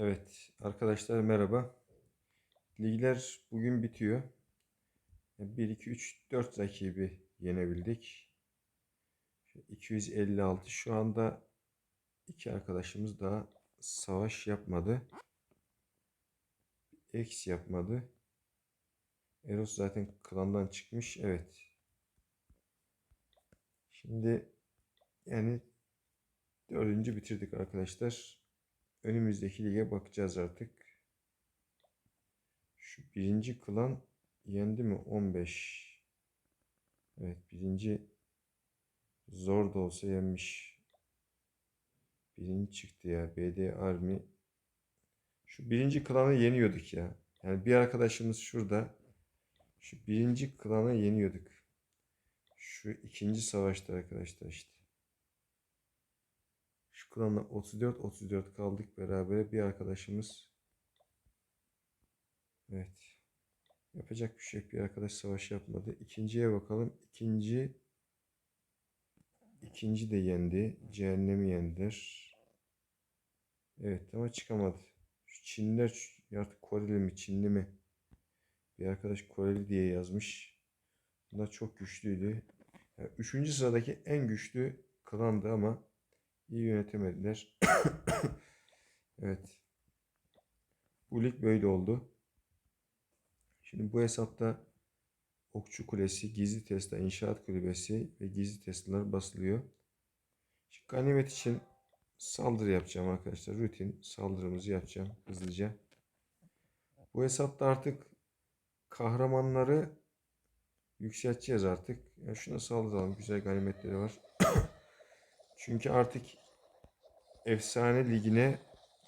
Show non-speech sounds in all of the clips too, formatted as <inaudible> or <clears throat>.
Evet arkadaşlar merhaba. Ligler bugün bitiyor. 1, 2, 3, 4 rakibi yenebildik. 256 şu anda iki arkadaşımız daha savaş yapmadı. X yapmadı. Eros zaten klandan çıkmış. Evet. Şimdi yani dördüncü bitirdik arkadaşlar. Önümüzdeki lige bakacağız artık. Şu birinci klan yendi mi? 15. Evet birinci zor da olsa yenmiş. Birinci çıktı ya. BD Army. Şu birinci klanı yeniyorduk ya. Yani bir arkadaşımız şurada. Şu birinci klanı yeniyorduk. Şu ikinci savaşta arkadaşlar işte. Şu klanla 34-34 kaldık beraber. Bir arkadaşımız. Evet. Yapacak bir şey. Bir arkadaş savaş yapmadı. İkinciye bakalım. İkinci ikinci de yendi. Cehennemi yendiler. Evet ama çıkamadı. Şu Çinliler artık Koreli mi Çinli mi? Bir arkadaş Koreli diye yazmış. Bunlar çok güçlüydü. Yani üçüncü sıradaki en güçlü klandı ama iyi yönetemediler. <coughs> evet. Bu lig böyle oldu. Şimdi bu hesapta Okçu Kulesi, Gizli Tesla İnşaat Kulübesi ve Gizli Tesla'lar basılıyor. Şimdi ganimet için saldırı yapacağım arkadaşlar. Rutin saldırımızı yapacağım hızlıca. Bu hesapta artık kahramanları yükselteceğiz artık. Ya şuna saldıralım. Güzel ganimetleri var. <coughs> Çünkü artık efsane ligine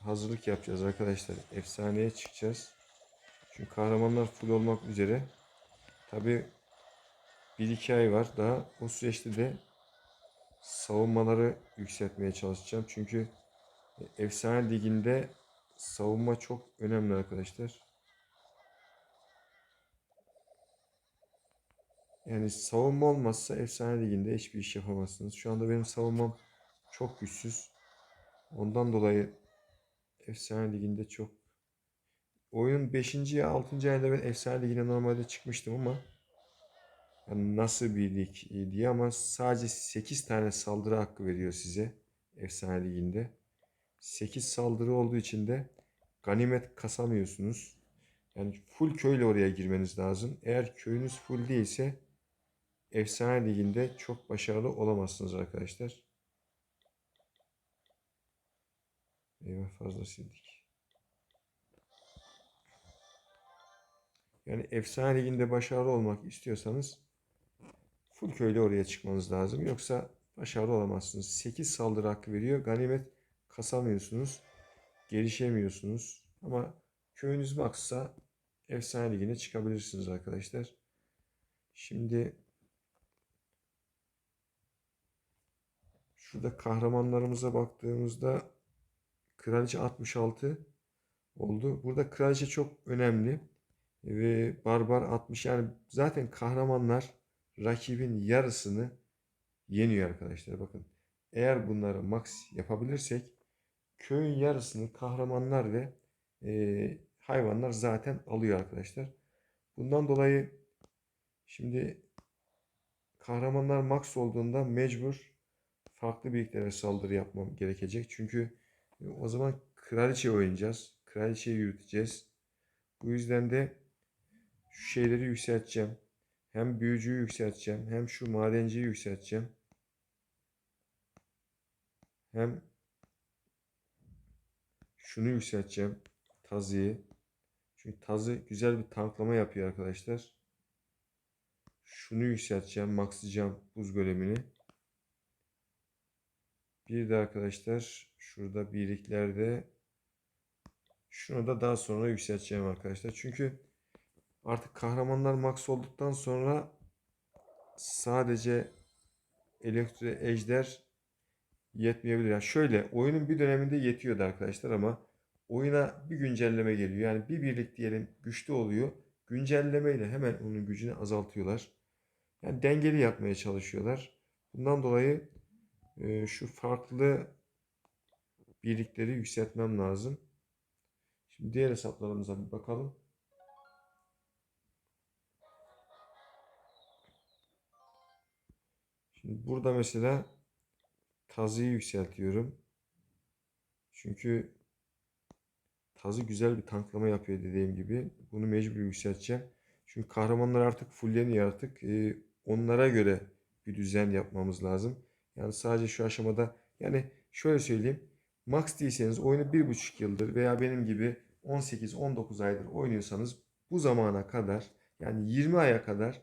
hazırlık yapacağız arkadaşlar. Efsaneye çıkacağız. Çünkü kahramanlar full olmak üzere. Tabi bir iki ay var daha. O süreçte de savunmaları yükseltmeye çalışacağım. Çünkü efsane liginde savunma çok önemli arkadaşlar. Yani savunma olmazsa efsane liginde hiçbir iş yapamazsınız. Şu anda benim savunmam çok güçsüz. Ondan dolayı efsane liginde çok oyunun 5. ya 6. ayında ben efsane ligine normalde çıkmıştım ama yani nasıl bir lig diye ama sadece 8 tane saldırı hakkı veriyor size efsane liginde. 8 saldırı olduğu için de ganimet kasamıyorsunuz. Yani full köyle oraya girmeniz lazım. Eğer köyünüz full değilse efsane liginde çok başarılı olamazsınız arkadaşlar. Eyvah fazla sildik. Yani efsane liginde başarılı olmak istiyorsanız full köylü oraya çıkmanız lazım. Yoksa başarılı olamazsınız. 8 saldırı hakkı veriyor. Ganimet kasamıyorsunuz. Gelişemiyorsunuz. Ama köyünüz maksa efsane ligine çıkabilirsiniz arkadaşlar. Şimdi şurada kahramanlarımıza baktığımızda Kraliçe 66 oldu. Burada kraliçe çok önemli. Ve barbar 60 yani zaten kahramanlar rakibin yarısını yeniyor arkadaşlar. Bakın eğer bunları max yapabilirsek köyün yarısını kahramanlar ve e, hayvanlar zaten alıyor arkadaşlar. Bundan dolayı şimdi kahramanlar max olduğunda mecbur farklı birliklere saldırı yapmam gerekecek. Çünkü o zaman kraliçe oynayacağız. Kraliçeyi yürüteceğiz. Bu yüzden de şu şeyleri yükselteceğim. Hem büyücüyü yükselteceğim. Hem şu madenciyi yükselteceğim. Hem şunu yükselteceğim. Tazıyı. Çünkü tazı güzel bir tanklama yapıyor arkadaşlar. Şunu yükselteceğim. Maxlayacağım buz golemini. Bir de arkadaşlar şurada birliklerde şunu da daha sonra yükselteceğim arkadaşlar. Çünkü artık kahramanlar max olduktan sonra sadece elektro ejder yetmeyebilir. Yani şöyle oyunun bir döneminde yetiyordu arkadaşlar ama oyuna bir güncelleme geliyor. Yani bir birlik diyelim güçlü oluyor. Güncellemeyle hemen onun gücünü azaltıyorlar. Yani dengeli yapmaya çalışıyorlar. Bundan dolayı şu farklı birlikleri yükseltmem lazım. Şimdi diğer hesaplarımıza bir bakalım. Şimdi burada mesela tazıyı yükseltiyorum. Çünkü tazı güzel bir tanklama yapıyor dediğim gibi. Bunu mecbur yükselteceğim. Çünkü kahramanlar artık fulleniyor artık. Ee, onlara göre bir düzen yapmamız lazım. Yani sadece şu aşamada yani şöyle söyleyeyim. Max değilseniz oyunu 1,5 yıldır veya benim gibi 18-19 aydır oynuyorsanız bu zamana kadar yani 20 aya kadar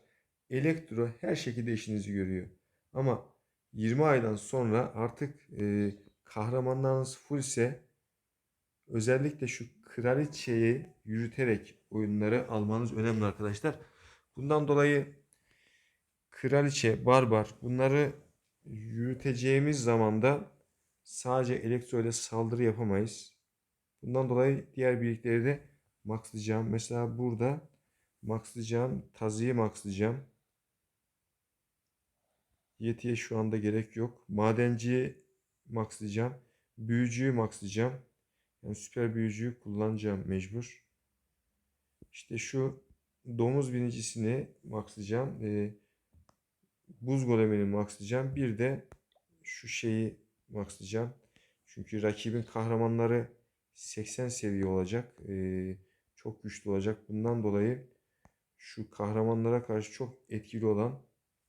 elektro her şekilde işinizi görüyor. Ama 20 aydan sonra artık e, kahramanlarınız full ise özellikle şu kraliçeyi yürüterek oyunları almanız önemli arkadaşlar. Bundan dolayı kraliçe, barbar bunları yürüteceğimiz zaman da sadece elektro ile saldırı yapamayız. Bundan dolayı diğer birlikleri de maxlayacağım. Mesela burada maxlayacağım. Tazıyı maxlayacağım. Yetiye şu anda gerek yok. Madenciyi maxlayacağım. Büyücüyü maxlayacağım. Yani süper büyücüyü kullanacağım mecbur. İşte şu domuz binicisini maxlayacağım. Ee, buz golemini maxlayacağım. Bir de şu şeyi maxlayacağım. Çünkü rakibin kahramanları 80 seviye olacak. Ee, çok güçlü olacak. Bundan dolayı şu kahramanlara karşı çok etkili olan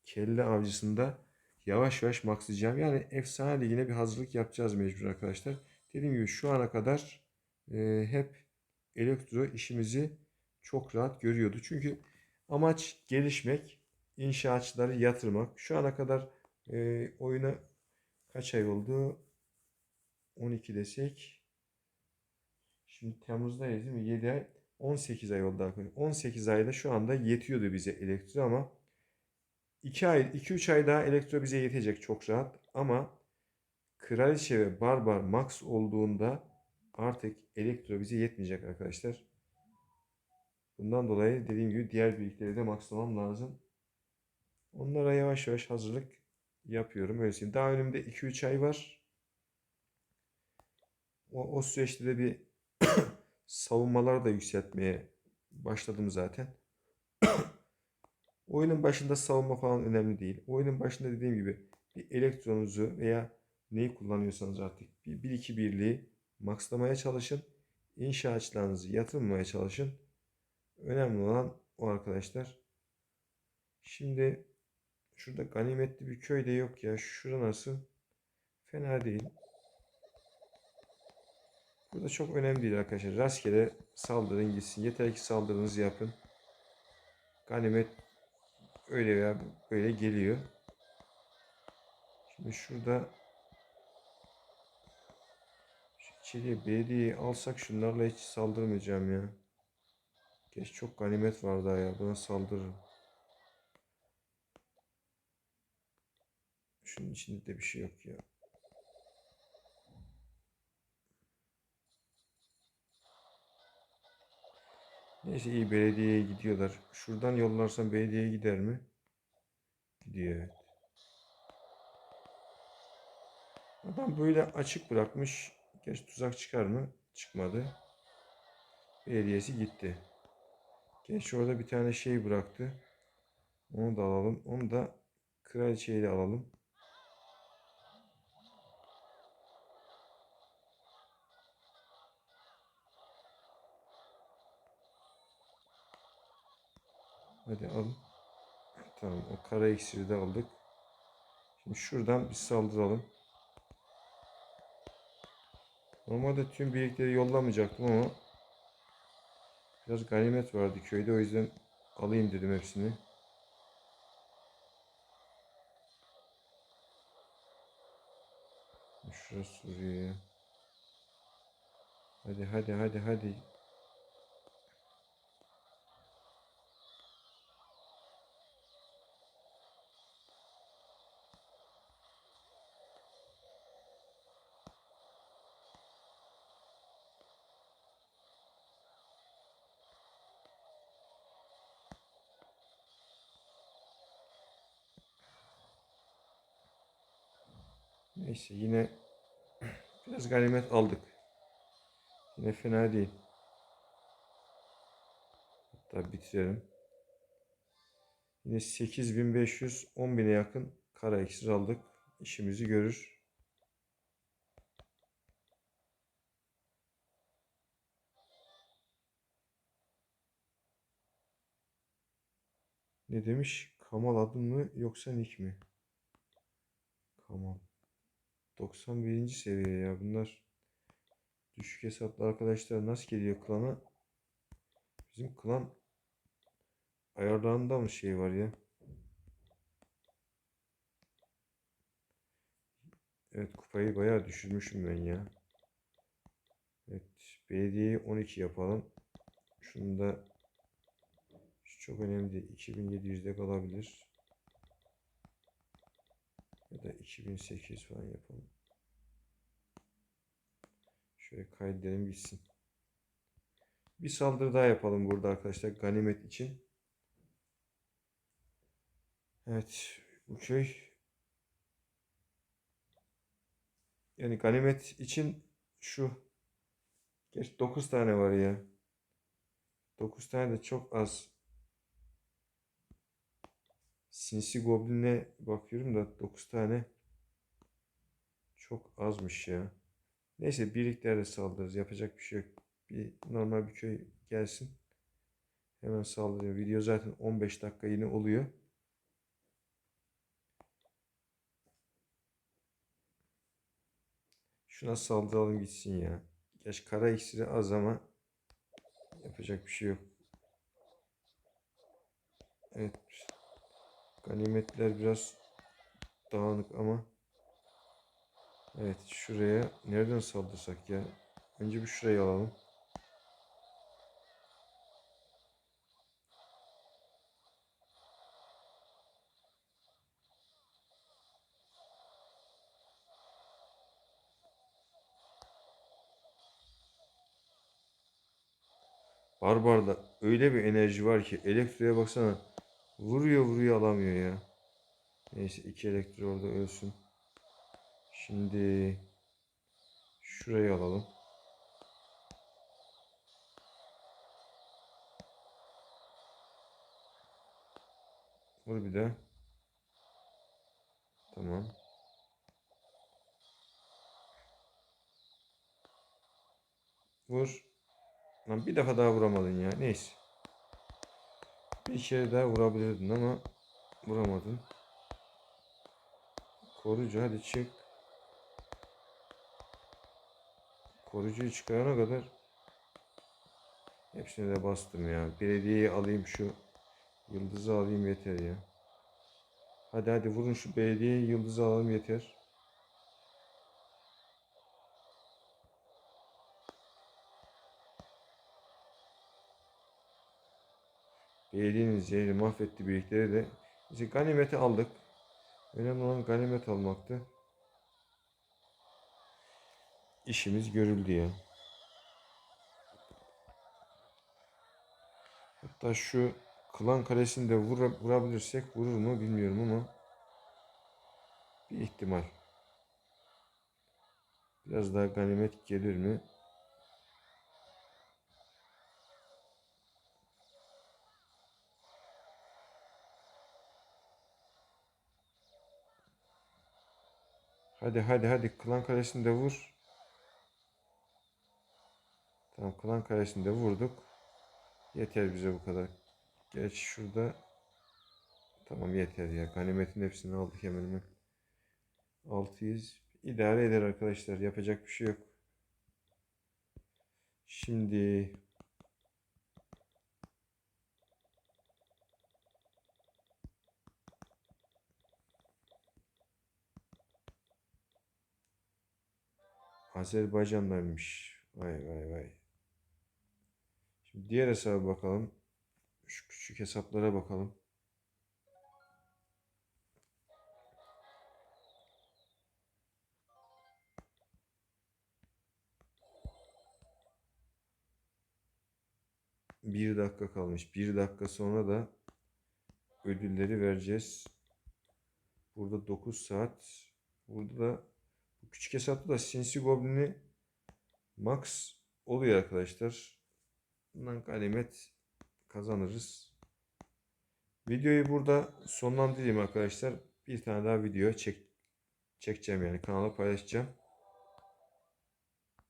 kelle avcısında yavaş yavaş maxlayacağım. Yani efsane ligine bir hazırlık yapacağız mecbur arkadaşlar. Dediğim gibi şu ana kadar e, hep elektro işimizi çok rahat görüyordu. Çünkü amaç gelişmek, inşaatçıları yatırmak. Şu ana kadar e, oyuna kaç ay oldu? 12 desek. Şimdi Temmuz'dayız değil mi? 7 ay. 18 ay oldu arkadaşlar. 18 ayda şu anda yetiyordu bize elektro ama 2 ay 2-3 ay daha elektro bize yetecek çok rahat ama Kraliçe ve Barbar Max olduğunda artık elektro bize yetmeyecek arkadaşlar. Bundan dolayı dediğim gibi diğer birlikleri de maxlamam lazım. Onlara yavaş yavaş hazırlık yapıyorum. Öyle Daha önümde 2-3 ay var. O, o süreçte de bir <clears throat> savunmalar da yükseltmeye başladım zaten. <clears throat> Oyunun başında savunma falan önemli değil. Oyunun başında dediğim gibi bir elektronunuzu veya neyi kullanıyorsanız artık bir, bir iki birliği maxlamaya çalışın. İnşaatçılarınızı yatırmaya çalışın. Önemli olan o arkadaşlar. Şimdi şurada ganimetli bir köy de yok ya. Şurada nasıl? Fena değil. Burada çok önemli değil arkadaşlar. Rastgele saldırın gitsin. Yeter ki saldırınızı yapın. Ganimet öyle veya böyle geliyor. Şimdi şurada şu içeriye belediyeyi alsak şunlarla hiç saldırmayacağım ya. Geç çok ganimet var daha ya. Buna saldırırım. Şunun içinde de bir şey yok ya. Neyse iyi belediyeye gidiyorlar. Şuradan yollarsam belediyeye gider mi? Gidiyor evet. Adam böyle açık bırakmış. Geç tuzak çıkar mı? Çıkmadı. Belediyesi gitti. Geç orada bir tane şey bıraktı. Onu da alalım. Onu da kraliçeyi de alalım. Hadi al. Tamam o kara iksiri de aldık. Şimdi şuradan bir saldıralım. Normalde tüm birlikleri yollamayacaktım ama biraz ganimet vardı köyde o yüzden alayım dedim hepsini. Şurası vuruyor Hadi hadi hadi hadi. Neyse yine biraz ganimet aldık. Yine fena değil. Hatta bitirelim. Yine 8500 10.000'e yakın kara iksir aldık. İşimizi görür. Ne demiş? Kamal adın mı yoksa nick mi? Kamal. 91. seviye ya bunlar. Düşük hesaplı arkadaşlar nasıl geliyor klana? Bizim klan ayarlarında mı şey var ya? Evet kupayı bayağı düşürmüşüm ben ya. Evet belediyeyi 12 yapalım. Şunu da şu çok önemli değil. 2700'de kalabilir. Ya da 2800 falan yapalım. Şöyle kaydedelim gitsin. Bir saldırı daha yapalım burada arkadaşlar ganimet için. Evet bu köy yani ganimet için şu geç 9 tane var ya. 9 tane de çok az. Sinsi Goblin'e bakıyorum da 9 tane çok azmış ya. Neyse birlikte saldırırız. Yapacak bir şey yok. Bir normal bir köy gelsin. Hemen saldırıyor. Video zaten 15 dakika yine oluyor. Şuna saldıralım gitsin ya. Geç kara iksiri az ama yapacak bir şey yok. Evet. Ganimetler biraz dağınık ama Evet şuraya nereden saldırsak ya? Önce bir şurayı alalım. Barbarda öyle bir enerji var ki elektriğe baksana. Vuruyor vuruyor alamıyor ya. Neyse iki elektrik orada ölsün. Şimdi şurayı alalım. Vur bir de. Tamam. Vur. Lan bir defa daha vuramadın ya. Neyse. Bir kere daha vurabilirdin ama vuramadın. Korucu hadi çık. Korucuyu çıkarana kadar hepsine de bastım ya. Belediyeyi alayım şu yıldızı alayım yeter ya. Hadi hadi vurun şu belediyeyi yıldızı alalım yeter. Belediyenin zehri mahvetti birlikleri de. İşte ganimeti aldık. Önemli olan ganimet almaktı. İşimiz görüldü ya. Hatta şu klan kalesini de vura, vurabilirsek vurur mu bilmiyorum ama bir ihtimal. Biraz daha ganimet gelir mi? Hadi hadi hadi klan kalesini de vur. Tamam klan kalesini de vurduk. Yeter bize bu kadar. Geç şurada. Tamam yeter ya. Ganimetin hepsini aldık hemen hemen. 600 idare eder arkadaşlar. Yapacak bir şey yok. Şimdi Azerbaycan'daymış. Vay vay vay. Şimdi diğer hesaba bakalım. Şu küçük hesaplara bakalım. Bir dakika kalmış. Bir dakika sonra da ödülleri vereceğiz. Burada 9 saat. Burada da bu küçük hesapta da Sinsi Goblin'i Max oluyor arkadaşlar. Bundan ganimet kazanırız. Videoyu burada sonlandırayım arkadaşlar. Bir tane daha video çek çekeceğim yani kanala paylaşacağım.